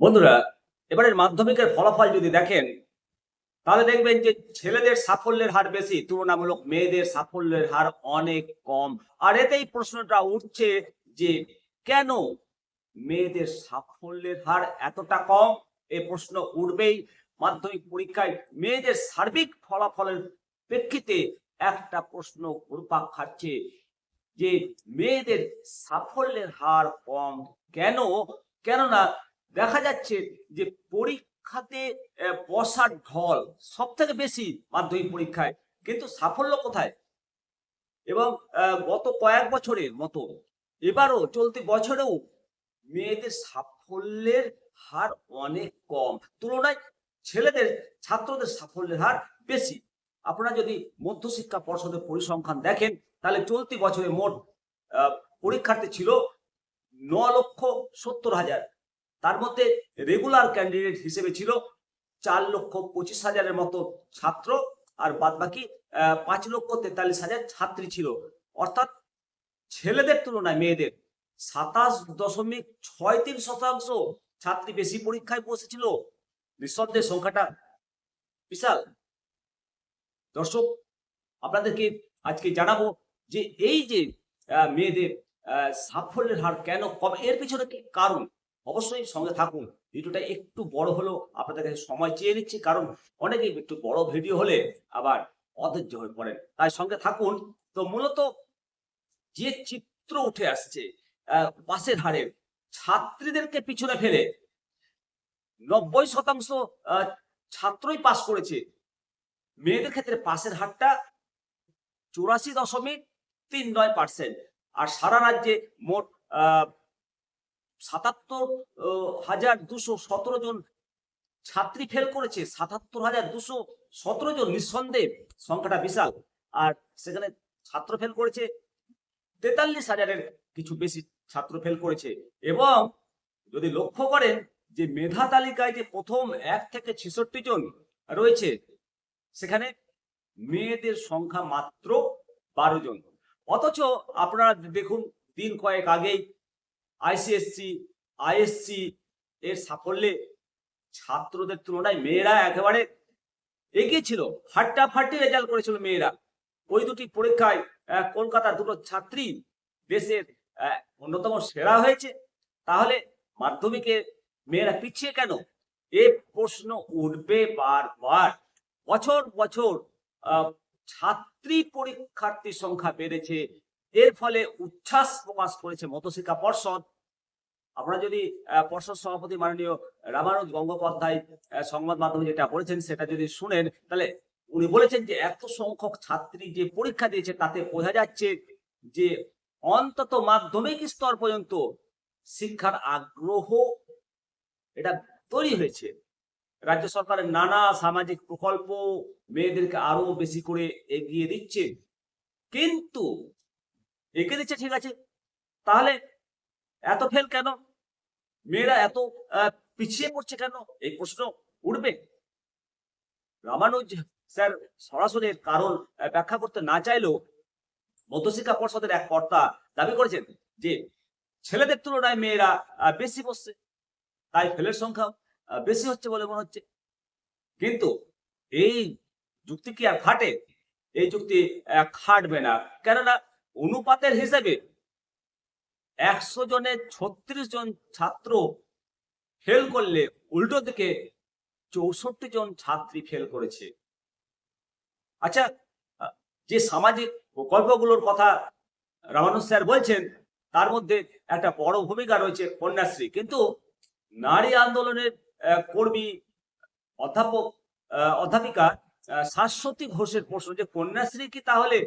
বন্ধুরা, এবারের মাধ্যমিকের ফলাফল যদি দেখেন, তাহলে দেখবেন যে ছেলেদের সাফল্যের হার বেশি, তুলনামূলক মেয়েদের সাফল্যের হার অনেক কম। আর এতেই প্রশ্নটা উঠছে যে কেন মেয়েদের সাফল্যের হার এতটা কম? এ প্রশ্ন উঠবেই। মাধ্যমিক পরীক্ষায় মেয়েদের সার্বিক ফলাফলের প্রেক্ষিতে একটা প্রশ্ন ঘুরপাক খাচ্ছে যে মেয়েদের সাফল্যের হার কম কেন? কেননা দেখা যাচ্ছে যে পরীক্ষাতে বসার ঢল সব থেকে বেশি মাধ্যমিক পরীক্ষায়। কিন্তু সাফল্য কোথায়? এবং গত কয়েক বছরের মতো এবারও চলতি বছরেও মেয়েদের সাফল্যের হার অনেক কম। তুলনায় ছেলেদের, ছাত্রদের সাফল্যের হার বেশি। আপনারা যদি মধ্যশিক্ষা পর্ষদের পরিসংখ্যান দেখেন, তাহলে চলতি বছরে মোট পরীক্ষার্থী ছিল ন লক্ষ সত্তর হাজার। তার মধ্যে রেগুলার ক্যান্ডিডেট হিসেবে ছিল চার লক্ষ পঁচিশ হাজারের মতো ছাত্র আর বাদ বাকি পাঁচ লক্ষ তেতাল্লিশ হাজার ছাত্রী ছিল। অর্থাৎ ছেলেদের তুলনায় মেয়েদের সাতাশ দশমিক ছয় তিন শতাংশ ছাত্রী বেশি পরীক্ষায় বসেছিল। নিঃসন্দেহে সংখ্যাটা বিশাল। দর্শক, আপনাদেরকে আজকে জানাব যে এই যে মেয়েদের সাফল্যের হার কেন কম, এর পিছনে কি কারণ? অবশ্যই সঙ্গে থাকুন। ভিডিওটা একটু বড় হলেও আপনাদের কাছে সময় চেয়ে নিচ্ছি, কারণ অনেকেই একটু বড় ভিডিও হলে আবার অধৈর্য হয়ে পড়েন। তাই সঙ্গে থাকুন। তো মূলত যে চিত্র উঠে আসছে পাশের হারের ছাত্রীদেরকে পিছনে ফেলে নব্বই শতাংশ ছাত্রই পাস করেছে। মেয়েদের ক্ষেত্রে পাশের হারটা চুরাশি দশমিক তিন নয় পার্সেন্ট। আর সারা রাজ্যে মোট সাতাত্তর হাজার দুশো সতেরো জন ছাত্রী ফেল করেছে। সাতাত্তর হাজার দুশো সতেরো জন নিঃসন্দেহে সংখ্যাটা বিশাল। আর সেখানে ছাত্র ফেল করেছে, তেতাল্লিশ হাজারের কিছু বেশি ছাত্র ফেল করেছে। এবং যদি লক্ষ্য করেন যে মেধা তালিকায় যে প্রথম এক থেকে ছেষট্টি জন রয়েছে, সেখানে মেয়েদের সংখ্যা মাত্র বারো জন। অথচ আপনারা দেখুন, দিন কয়েক আগেই আইসিএসসি আইএসসি এর সাফল্যে ছাত্রদের তুলনায় মেয়েরা একেবারে এগিয়ে ছিল, ফাটাফাটি রেজাল্ট করেছিল মেয়েরা। ওই দুটি পরীক্ষায় কলকাতার দুটো ছাত্রী দেশের অন্যতম সেরা হয়েছে। তাহলে মাধ্যমিকে মেয়েরা পিছিয়ে কেন? এ প্রশ্ন উঠবে বারবার। বছর বছর ছাত্রী পরীক্ষার্থীর সংখ্যা বেড়েছে এর ফলে উচ্ছ্বাস প্রকাশ করেছে মতশিক্ষা পর্ষদ। আপনারা যদি পর্ষদ সভাপতি মাননীয় রামানুজ গঙ্গোপাধ্যায় সংবাদ মাধ্যমে যেটা বলেছেন সেটা যদি শুনেন, তাহলে উনি বলেছেন যে এত সংখ্যক ছাত্রী যে পরীক্ষা দিয়েছে তাতে বোঝা যাচ্ছে যে অন্তত মাধ্যমিক স্তর পর্যন্ত শিক্ষার আগ্রহ এটা তৈরি হয়েছে। রাজ্য সরকারের নানা সামাজিক প্রকল্প মেয়েদেরকে আরও বেশি করে এগিয়ে দিচ্ছে। কিন্তু এগিয়ে দিচ্ছে, ঠিক আছে? তাহলে এত ফেল কেন? মেয়েরা এত পিছিয়ে পড়ছে কেন? এই প্রশ্ন উঠবে। রামানুজ স্যার সরাসরি কারণ ব্যাখ্যা করতে না চাইলেও মধ্যশিক্ষা পর্ষদের এক কর্তা দাবি করেছেন যে, ছেলেদের তুলনায় মেয়েরা বেশি বসছে তাই ফেলের সংখ্যা বেশি হচ্ছে বলে মনে হচ্ছে। কিন্তু এই যুক্তি কি আর খাটে? এই যুক্তি খাটবে না। কেননা অনুপাতের হিসেবে একশো জনের ছত্রিশ জন ছাত্র ফেল করলে উল্টো দিকে চৌষট্টি জন ছাত্রী ফেল করেছে। আচ্ছা যে সামাজিক প্রকল্পগুলোর কথা রামানুজ স্যার বলছেন, তার মধ্যে একটা বড় ভূমিকা রয়েছে কন্যাশ্রী। কিন্তু নারী আন্দোলনের কর্মী অধ্যাপক অধ্যাপিকা শাশ্বতী ঘোষের প্রশ্ন যে কন্যাশ্রী কি তাহলে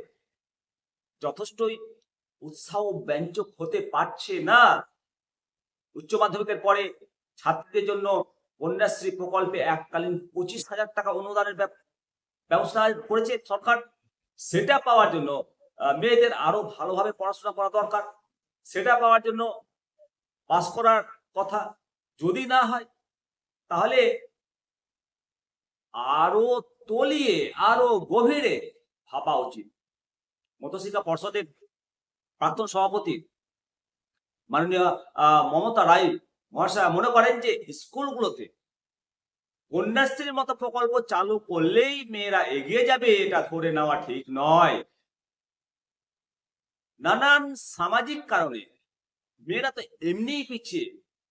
যথেষ্টই উৎসাহ ব্যঞ্জক হতে পারছে না। উচ্চ মাধ্যমিকের পরে ছাত্রীদের জন্য কন্যাশ্রী প্রকল্পে এককালীন পঁচিশ হাজার টাকা অনুদানের ব্যবস্থা করেছে সরকার। সেটা পাওয়ার জন্য মেয়েদের আরও ভালোভাবে পড়াশোনা করা দরকার। সেটা পাওয়ার জন্য পাস করার কথা যদি না হয়, তাহলে আরও তলিয়ে, আরও গভীরে ভাবা উচিত। মধ্যশিক্ষা পর্ষদের প্রাক্তন সভাপতি মাননীয় মমতা রায় মহাশয় মনে করেন যে স্কুলগুলোতে কন্যাশ্রীর মতো প্রকল্প চালু করলেই মেয়েরা এগিয়ে যাবে, এটা ধরে নেওয়া ঠিক নয়। নানান সামাজিক কারণে মেয়েরা তো এমনিই পিছিয়ে।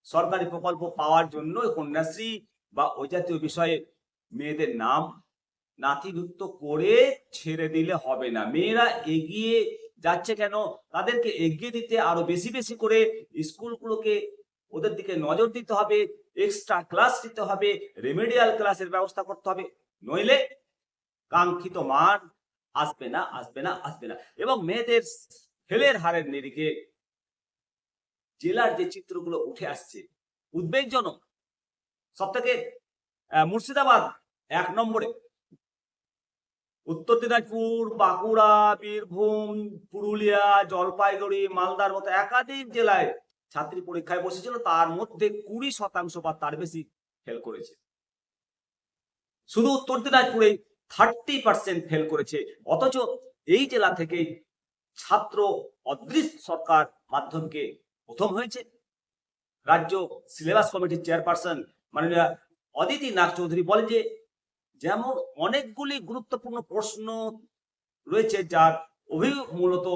সরকারি প্রকল্প পাওয়ার জন্য কন্যাশ্রী বা ওই জাতীয় বিষয়ে মেয়েদের নাম নাতিভুক্ত করে ছেড়ে দিলে হবে না। মেয়েরা এগিয়ে যাচ্ছে কেন? তাদেরকে এগিয়ে দিতে আরও বেশি বেশি করে স্কুলগুলোকে ওদের দিকে নজর দিতে হবে এক্সট্রা ক্লাস দিতে হবে রেমেডিয়াল ক্লাসের ব্যবস্থা করতে হবে। নইলে কাঙ্ক্ষিত মান আসবে না আসবে না আসবে না। এবং মেয়েদের ফেলের হারের নিরিখে জেলার যে চিত্রগুলো উঠে আসছে, উদ্বেগজনক। সব থেকে মুর্শিদাবাদ এক নম্বরে। উত্তর দিনাজপুর, বাঁকুড়া, বীরভূম, পুরুলিয়া, জলপাইগুড়ি, মালদার মতো একাধিক জেলায় ছাত্রী পরীক্ষায় বসেছিল। তার মধ্যে কুড়ি শতাংশ বা তার বেশি ফেল করেছে। শুধু উত্তর দিনাজপুরে থার্টি পার্সেন্ট ফেল করেছে। অথচ এই জেলা থেকেই ছাত্র অদৃশ্য সরকার মাধ্যমকে প্রথম হয়েছে। রাজ্য সিলেবাস কমিটির চেয়ারপারসন মাননীয় অদিতি নাগ চৌধুরী বলেন যে যেমন অনেকগুলি গুরুত্বপূর্ণ প্রশ্ন রয়েছে যার অভিযোগ মূলত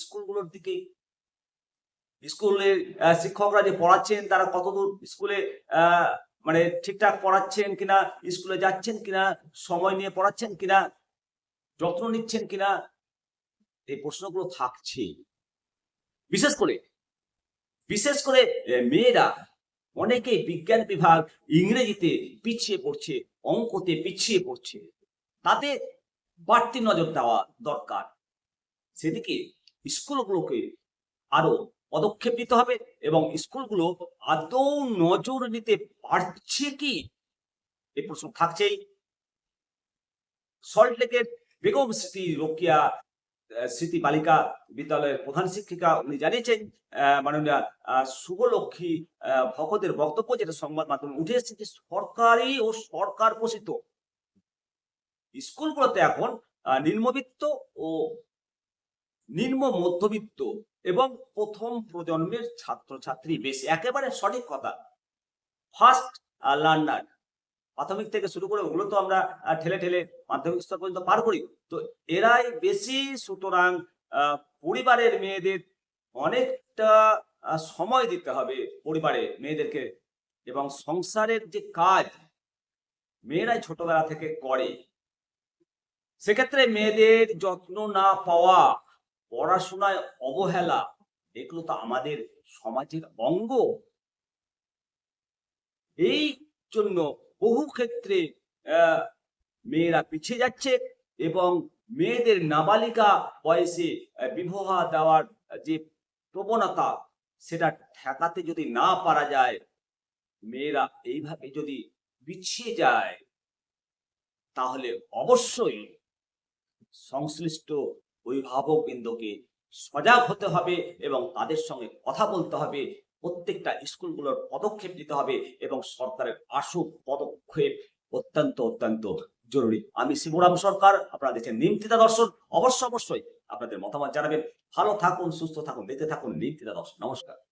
স্কুলগুলোর দিকে। স্কুলের শিক্ষকরা যে পড়াচ্ছেন, তারা কতদূর স্কুলে মানে ঠিকঠাক পড়াচ্ছেন কিনা, স্কুলে যাচ্ছেন কিনা, সময় নিয়ে পড়াচ্ছেন কিনা, যত্ন নিচ্ছেন কিনা, এই প্রশ্নগুলো থাকছেই। বিশেষ করে বিশেষ করে মেয়েরা অনেকেই বিজ্ঞান বিভাগ ইংরেজিতে পিছিয়ে পড়ছে, অঙ্কতে পিছিয়ে পড়ছে। তাতে বাড়তি নজর দেওয়া দরকার। সেদিকে স্কুলগুলোকে আরও পদক্ষেপ নিতে হবে এবং স্কুলগুলো আদৌ নজর নিতে পারছে কি? এ প্রশ্ন থাকছেই। সল্টলেকের বেগম স্মৃতি রোকিয়া স্মৃতি বালিকা বিদ্যালয়ের প্রধান শিক্ষিকা উনি জানিয়েছেন মাননীয় শুভলক্ষ্মী ভকতের বক্তব্য যেটা সংবাদ মাধ্যমে উঠে এসেছে যে সরকারি ও সরকার পোষিত স্কুলগুলোতে এখন নিম্নবিত্ত ও নিম্ন মধ্যবিত্ত এবং প্রথম প্রজন্মের ছাত্রছাত্রী বেশি একেবারে সঠিক কথা। ফার্স্ট লার্নার প্রাথমিক থেকে শুরু করে ওগুলো তো আমরা ঠেলে ঠেলে মাধ্যমিক স্তর পর্যন্ত পার করি। তো এরাই বেশি সুতরাং পরিবারের মেয়েদের অনেকটা সময় দিতে হবে পরিবারে মেয়েদেরকে। এবং সংসারের যে কাজ, মেয়েরাই ছোটবেলা থেকে করে। সেক্ষেত্রে মেয়েদের যত্ন না পাওয়া, পড়াশোনায় অবহেলা, এগুলো তো আমাদের সমাজের অঙ্গ। এই জন্য বহু ক্ষেত্রে মেয়েরা পিছিয়ে যাচ্ছে এবং মেয়েদের নাবালিকা বয়সে বিবাহ দেওয়ার যে প্রবণতা, সেটা ঠেকাতে যদি না পারা যায়, মেয়েরা এইভাবে যদি পিছিয়ে যায়, তাহলে অবশ্যই সংশ্লিষ্ট অভিভাবক বৃন্দকে সজাগ হতে হবে এবং তাদের সঙ্গে কথা বলতে হবে। প্রত্যেকটা স্কুলগুলোর পদক্ষেপ নিতে হবে এবং সরকারের আশু পদক্ষেপ অত্যন্ত অত্যন্ত জরুরি। আমি শিবরাম সরকার, আপনারা দেখছেন নিমতিতা দর্শন। অবশ্য, অবশ্যই আপনাদের মতামত জানাবেন। ভালো থাকুন, সুস্থ থাকুন বেঁচে থাকুন নিমতিতা দর্শন। নমস্কার।